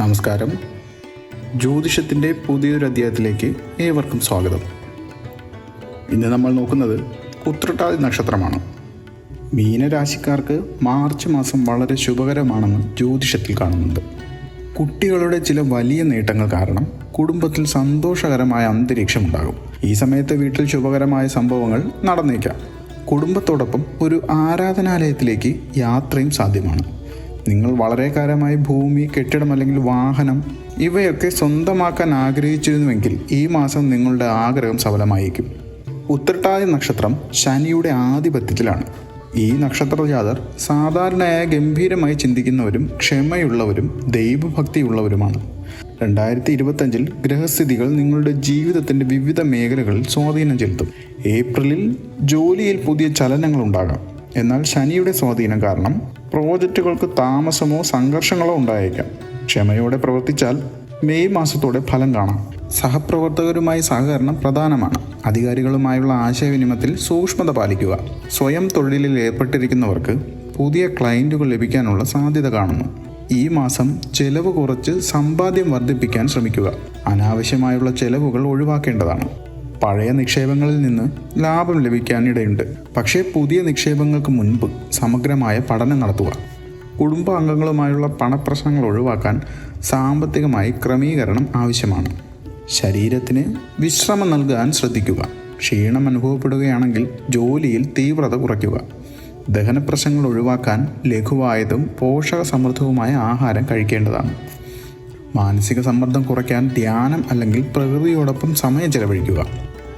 നമസ്കാരം. ജ്യോതിഷത്തിന്റെ പുതിയൊരു അധ്യായത്തിലേക്ക് ഏവർക്കും സ്വാഗതം. ഇന്ന് നമ്മൾ നോക്കുന്നത് ഉത്രട്ടാതി നക്ഷത്രമാണ്. മീനരാശിക്കാർക്ക് മാർച്ച് മാസം വളരെ ശുഭകരമാണെന്ന് ജ്യോതിഷത്തിൽ കാണുന്നുണ്ട്. കുട്ടികളുടെ ചില വലിയ നേട്ടങ്ങൾ കാരണം കുടുംബത്തിൽ സന്തോഷകരമായ അന്തരീക്ഷം ഉണ്ടാകും. ഈ സമയത്ത് വീട്ടിൽ ശുഭകരമായ സംഭവങ്ങൾ നടന്നേക്കാം. കുടുംബത്തോടൊപ്പം ഒരു ആരാധനാലയത്തിലേക്ക് യാത്രയും സാധ്യമാണ്. നിങ്ങൾ വളരെ കാലമായി ഭൂമി കെട്ടിടം അല്ലെങ്കിൽ വാഹനം ഇവയൊക്കെ സ്വന്തമാക്കാൻ ആഗ്രഹിച്ചിരുന്നുവെങ്കിൽ ഈ മാസം നിങ്ങളുടെ ആഗ്രഹം സഫലമായിരിക്കും ഉത്രട്ടാതി നക്ഷത്രം ശനിയുടെ ആധിപത്യത്തിലാണ്. ഈ നക്ഷത്ര ജാതർ സാധാരണയായ ഗംഭീരമായി ചിന്തിക്കുന്നവരും ക്ഷമയുള്ളവരും ദൈവഭക്തിയുള്ളവരുമാണ്. രണ്ടായിരത്തി ഇരുപത്തഞ്ചിൽ ഗ്രഹസ്ഥിതികൾ നിങ്ങളുടെ ജീവിതത്തിന്റെ വിവിധ മേഖലകളിൽ സ്വാധീനം ചെലുത്തും. ഏപ്രിലിൽ ജോലിയിൽ പുതിയ ചലനങ്ങൾ ഉണ്ടാകാം. എന്നാൽ ശനിയുടെ സ്വാധീനം കാരണം പ്രോജക്റ്റുകൾക്ക് താമസമോ സംഘർഷങ്ങളോ ഉണ്ടായേക്കാം. ക്ഷമയോടെ പ്രവർത്തിച്ചാൽ മെയ് മാസത്തോടെ ഫലം കാണാം. സഹപ്രവർത്തകരുമായി സഹകരണം പ്രധാനമാണ്. അധികാരികളുമായുള്ള ആശയവിനിമയത്തിൽ സൂക്ഷ്മത പാലിക്കുക. സ്വയം തൊഴിലിൽ ഏർപ്പെട്ടിരിക്കുന്നവർക്ക് പുതിയ ക്ലയന്റുകൾ ലഭിക്കാനുള്ള സാധ്യത കാണുന്നു. ഈ മാസം ചെലവ് കുറച്ച് സമ്പാദ്യം വർദ്ധിപ്പിക്കാൻ ശ്രമിക്കുക. അനാവശ്യമായുള്ള ചെലവുകൾ ഒഴിവാക്കേണ്ടതാണ്. പഴയ നിക്ഷേപങ്ങളിൽ നിന്ന് ലാഭം ലഭിക്കാനിടയുണ്ട് പക്ഷേ പുതിയ നിക്ഷേപങ്ങൾക്ക് മുൻപ് സമഗ്രമായ പഠനം നടത്തുക കുടുംബാംഗങ്ങളുമായുള്ള പണപ്രശ്നങ്ങൾ ഒഴിവാക്കാൻ സാമ്പത്തികമായി ക്രമീകരണം ആവശ്യമാണ്. ശരീരത്തിന് വിശ്രമം നൽകാൻ ശ്രദ്ധിക്കുക ക്ഷീണം അനുഭവപ്പെടുകയാണെങ്കിൽ ജോലിയിൽ തീവ്രത കുറയ്ക്കുക ദഹന പ്രശ്നങ്ങൾ ഒഴിവാക്കാൻ ലഘുവായതും പോഷക സമൃദ്ധവുമായ ആഹാരം കഴിക്കേണ്ടതാണ്. മാനസിക സമ്മർദ്ദം കുറയ്ക്കാൻ ധ്യാനം അല്ലെങ്കിൽ പ്രകൃതിയോടൊപ്പം സമയം ചെലവഴിക്കുക.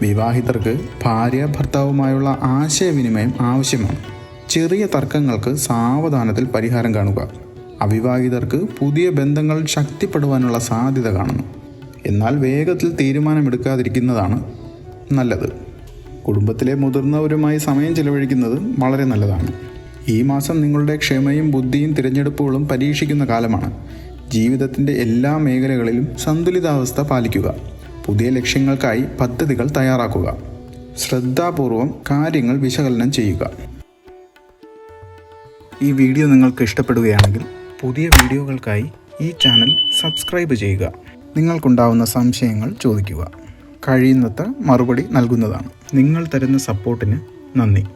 വിവാഹിതർക്ക് ഭാര്യ ഭർത്താവുമായുള്ള ആശയവിനിമയം ആവശ്യമാണ്. ചെറിയ തർക്കങ്ങൾക്ക് സാവധാനത്തിൽ പരിഹാരം കാണുക. അവിവാഹിതർക്ക് പുതിയ ബന്ധങ്ങൾ ശക്തിപ്പെടുവാനുള്ള സാധ്യത കാണുന്നു. എന്നാൽ വേഗത്തിൽ തീരുമാനമെടുക്കാതിരിക്കുന്നതാണ് നല്ലത്. കുടുംബത്തിലെ മുതിർന്നവരുമായി സമയം ചെലവഴിക്കുന്നത് വളരെ നല്ലതാണ്. ഈ മാസം നിങ്ങളുടെ ക്ഷമയും ബുദ്ധിയും തിരഞ്ഞെടുപ്പുകളും പരീക്ഷിക്കുന്ന കാലമാണ്. ജീവിതത്തിന്റെ എല്ലാ മേഖലകളിലും സന്തുലിതാവസ്ഥ പാലിക്കുക. പുതിയ ലക്ഷ്യങ്ങൾക്കായി പദ്ധതികൾ തയ്യാറാക്കുക. ശ്രദ്ധാപൂർവം കാര്യങ്ങൾ വിശകലനം ചെയ്യുക. ഈ വീഡിയോ നിങ്ങൾക്ക് ഇഷ്ടപ്പെടുകയാണെങ്കിൽ പുതിയ വീഡിയോകൾക്കായി ഈ ചാനൽ സബ്സ്ക്രൈബ് ചെയ്യുക. നിങ്ങൾക്കുണ്ടാവുന്ന സംശയങ്ങൾ ചോദിക്കുക. കഴിയുന്നത്ര മറുപടി നൽകുന്നതാണ്. നിങ്ങൾ തരുന്ന സപ്പോർട്ടിന് നന്ദി.